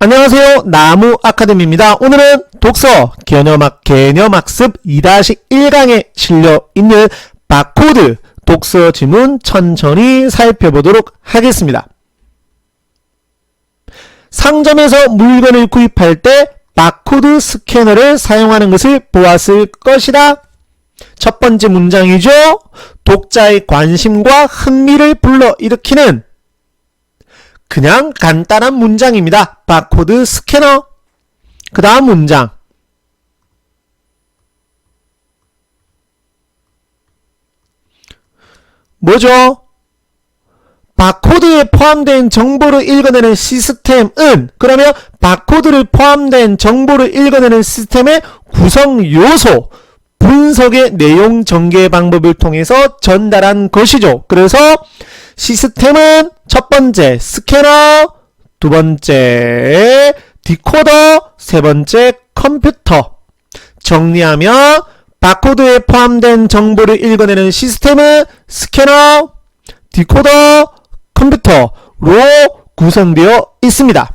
안녕하세요. 나무 아카데미입니다. 오늘은 독서 개념학, 개념학습 2-1강에 실려 있는 바코드 독서 지문 천천히 살펴보도록 하겠습니다. 상점에서 물건을 구입할 때 바코드 스캐너를 사용하는 것을 보았을 것이다. 첫 번째 문장이죠. 독자의 관심과 흥미를 불러일으키는 그냥 간단한 문장입니다. 바코드 스캐너. 그 다음 문장. 뭐죠? 바코드에 포함된 정보를 읽어내는 시스템은 그러면 바코드를 포함된 정보를 읽어내는 시스템의 구성 요소 분석의 내용 전개 방법을 통해서 전달한 것이죠. 그래서 시스템은 첫 번째 스캐너, 두 번째 디코더, 세 번째 컴퓨터. 정리하면 바코드에 포함된 정보를 읽어내는 시스템은 스캐너, 디코더, 컴퓨터로 구성되어 있습니다.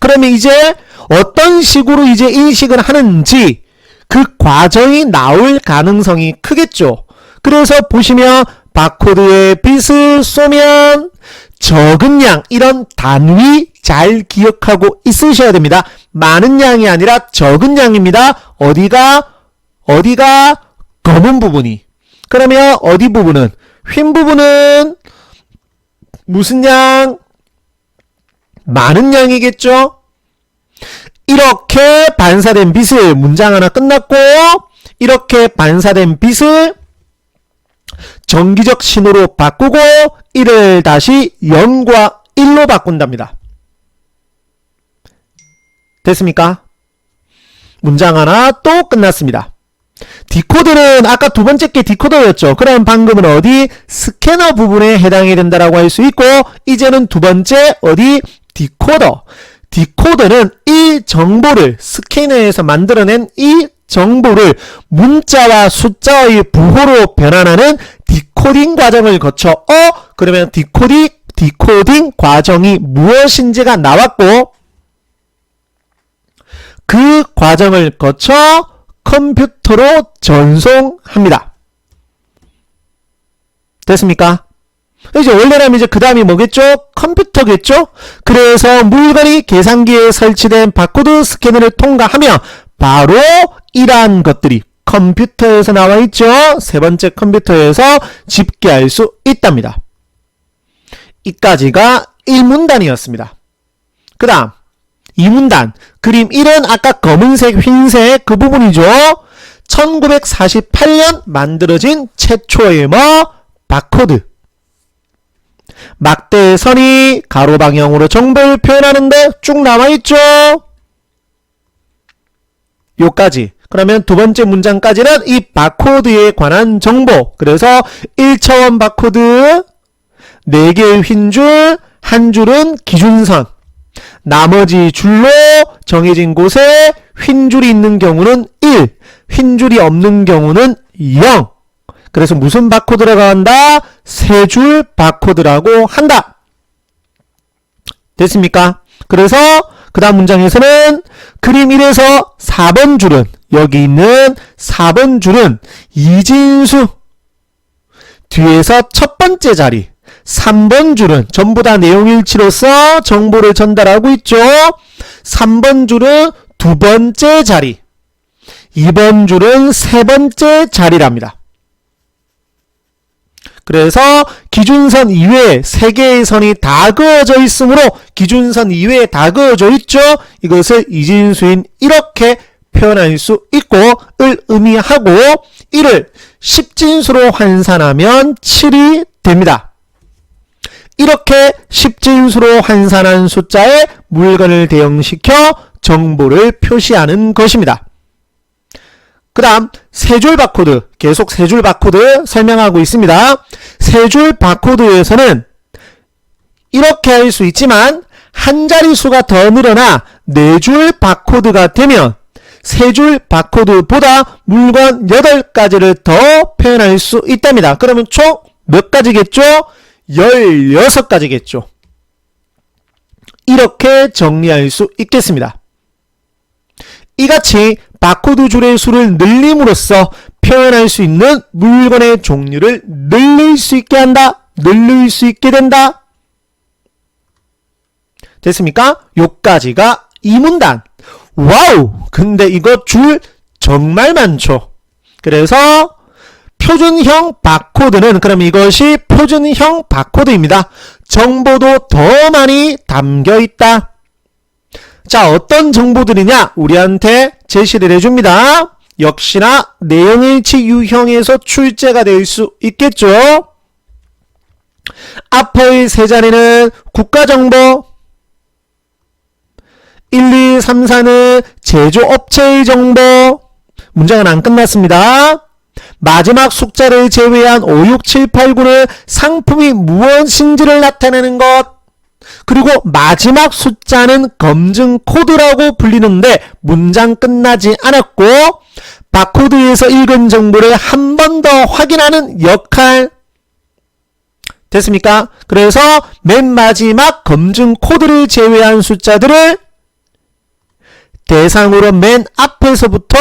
그러면 이제 어떤 식으로 이제 인식을 하는지 그 과정이 나올 가능성이 크겠죠. 그래서 보시면 바코드에 빛을 쏘면 적은 양 이런 단위 잘 기억하고 있으셔야 됩니다. 많은 양이 아니라 적은 양입니다. 어디가 어디가 검은 부분이 그러면 어디 부분은 흰 부분은 무슨 양 많은 양이겠죠? 이렇게 반사된 빛을 문장 하나 끝났고 이렇게 반사된 빛을 정기적 신호로 바꾸고 이를 다시 0과 1로 바꾼답니다. 됐습니까? 문장 하나 또 끝났습니다. 디코드는 아까 두 번째 게 디코더였죠. 그럼 방금은 어디 스캐너 부분에 해당이 된다라고 할 수 있고 이제는 두 번째 어디 디코더. 디코더는 이 정보를 스캐너에서 만들어낸 이 정보를 문자와 숫자의 부호로 변환하는 디 코딩 과정을 거쳐 어 그러면 디코딩 디코딩 과정이 무엇인지가 나왔고 그 과정을 거쳐 컴퓨터로 전송합니다. 됐습니까? 이제 원래라면 이제 그 다음이 뭐겠죠? 컴퓨터겠죠? 그래서 물건이 계산기에 설치된 바코드 스캐너를 통과하면 바로 이러한 것들이 컴퓨터에서 나와 있죠? 세 번째 컴퓨터에서 집계할 수 있답니다. 이까지가 1문단이었습니다. 그 다음 2문단 그림 1은 아까 검은색 흰색 그 부분이죠. 1948년 만들어진 최초의 뭐 바코드 막대선이 가로 방향으로 정보를 표현하는데 쭉 남아있죠. 요까지. 그러면 두 번째 문장까지는 이 바코드에 관한 정보. 그래서 1차원 바코드, 4개의 흰 줄, 한 줄은 기준선. 나머지 줄로 정해진 곳에 흰 줄이 있는 경우는 1, 흰 줄이 없는 경우는 0. 그래서 무슨 바코드라고 한다? 세 줄 바코드라고 한다. 됐습니까? 그래서 그 다음 문장에서는 그림 1에서 4번 줄은 여기 있는 4번 줄은 이진수 뒤에서 첫 번째 자리 3번 줄은 전부 다 내용 일치로서 정보를 전달하고 있죠. 3번 줄은 두 번째 자리 2번 줄은 세 번째 자리랍니다. 그래서 기준선 이외에 세 개의 선이 다 그어져 있으므로 기준선 이외에 다 그어져 있죠. 이것을 이진수인 이렇게 표현할 수 있고 을 의미하고 이를 10진수로 환산하면 7이 됩니다. 이렇게 10진수로 환산한 숫자에 물건을 대응시켜 정보를 표시하는 것입니다. 그 다음 세 줄 바코드 계속 세 줄 바코드 설명하고 있습니다. 세 줄 바코드에서는 이렇게 할 수 있지만 한 자릿수가 더 늘어나 네 줄 바코드가 되면 세 줄 바코드보다 물건 8가지를 더 표현할 수 있답니다. 그러면 총 몇 가지겠죠? 16가지겠죠. 이렇게 정리할 수 있겠습니다. 이같이 바코드 줄의 수를 늘림으로써 표현할 수 있는 물건의 종류를 늘릴 수 있게 한다. 늘릴 수 있게 된다. 됐습니까? 요까지가 이 문단. 와우! 근데 이거 줄 정말 많죠. 그래서 표준형 바코드는 그럼 이것이 표준형 바코드입니다. 정보도 더 많이 담겨 있다. 자, 어떤 정보들이냐? 우리한테 제시를 해줍니다. 역시나 내용일치 유형에서 출제가 될 수 있겠죠. 앞의 세 자리는 국가정보, 1, 2, 3, 4는 제조업체의 정보, 문장은 안 끝났습니다. 마지막 숫자를 제외한 5, 6, 7, 8, 9는 상품이 무엇인지를 나타내는 것. 그리고 마지막 숫자는 검증 코드라고 불리는데 문장 끝나지 않았고 바코드에서 읽은 정보를 한 번 더 확인하는 역할. 됐습니까? 그래서 맨 마지막 검증 코드를 제외한 숫자들을 대상으로 맨 앞에서부터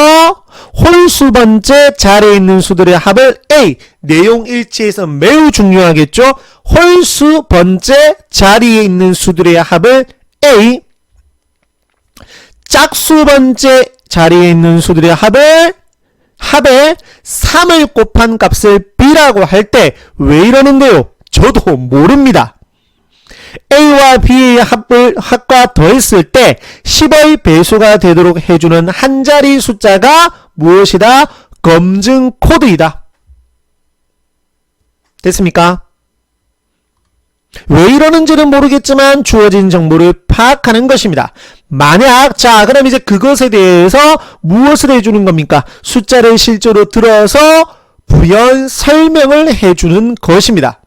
홀수 번째 자리에 있는 수들의 합을 A 내용 일치에서 매우 중요하겠죠. 홀수 번째 자리에 있는 수들의 합을 A 짝수 번째 자리에 있는 수들의 합을 합에 3을 곱한 값을 B라고 할 때 왜 이러는데요? 저도 모릅니다. A와 B의 합을 합과 더했을 때 10의 배수가 되도록 해주는 한 자리 숫자가 무엇이다? 검증 코드이다. 됐습니까? 왜 이러는지는 모르겠지만 주어진 정보를 파악하는 것입니다. 만약 자 그럼 이제 그것에 대해서 무엇을 해주는 겁니까? 숫자를 실제로 들어서 부연 설명을 해주는 것입니다.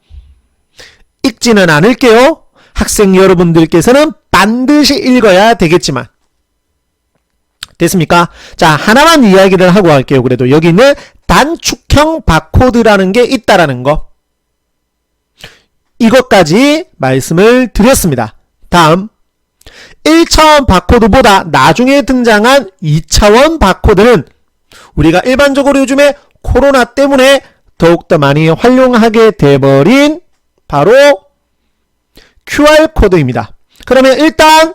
읽지는 않을게요. 학생 여러분들께서는 반드시 읽어야 되겠지만 됐습니까? 자 하나만 이야기를 하고 갈게요. 그래도 여기 있는 단축형 바코드라는 게 있다라는 거 이것까지 말씀을 드렸습니다. 다음 1차원 바코드보다 나중에 등장한 2차원 바코드는 우리가 일반적으로 요즘에 코로나 때문에 더욱더 많이 활용하게 돼버린 바로 QR코드입니다. 그러면 일단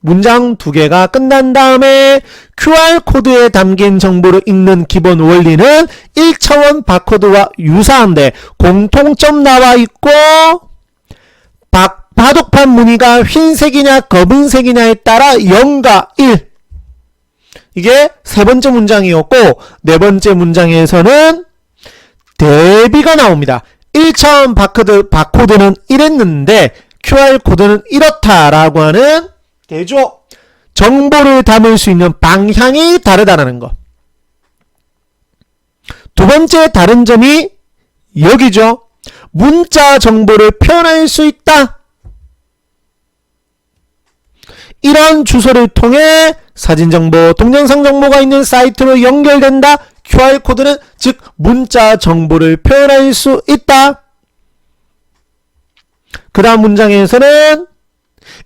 문장 두 개가 끝난 다음에 QR코드에 담긴 정보를 읽는 기본 원리는 1차원 바코드와 유사한데 공통점 나와 있고 바, 바둑판 무늬가 흰색이냐 검은색이냐에 따라 0과 1 이게 세 번째 문장이었고 네 번째 문장에서는 대비가 나옵니다. 1차원 바코드, 바코드는 이랬는데 QR코드는 이렇다라고 하는 대조 정보를 담을 수 있는 방향이 다르다라는 거. 두 번째 다른 점이 여기죠. 문자 정보를 표현할 수 있다. 이런 주소를 통해 사진 정보, 동영상 정보가 있는 사이트로 연결된다. QR코드는 즉 문자 정보를 표현할 수 있다. 그 다음 문장에서는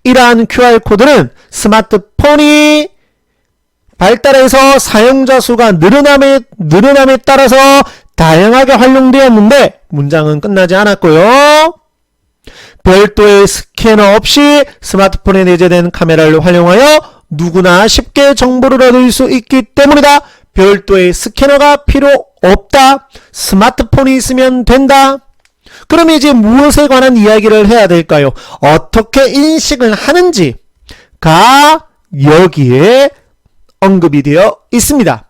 이러한 QR코드는 스마트폰이 발달해서 사용자 수가 늘어남에, 늘어남에 따라서 다양하게 활용되었는데 문장은 끝나지 않았고요. 별도의 스캐너 없이 스마트폰에 내재된 카메라를 활용하여 누구나 쉽게 정보를 얻을 수 있기 때문이다. 별도의 스캐너가 필요 없다. 스마트폰이 있으면 된다. 그럼 이제 무엇에 관한 이야기를 해야 될까요? 어떻게 인식을 하는지가 여기에 언급이 되어 있습니다.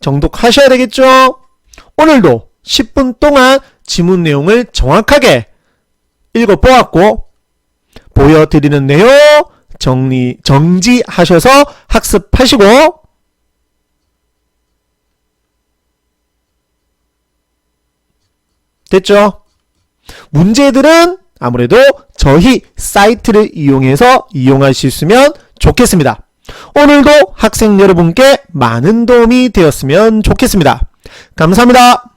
정독하셔야 되겠죠? 오늘도 10분 동안 지문 내용을 정확하게 읽어보았고 보여드리는 내용 정리, 정지하셔서 학습하시고 됐죠? 문제들은 아무래도 저희 사이트를 이용해서 이용하실 수 있으면 좋겠습니다. 오늘도 학생 여러분께 많은 도움이 되었으면 좋겠습니다. 감사합니다.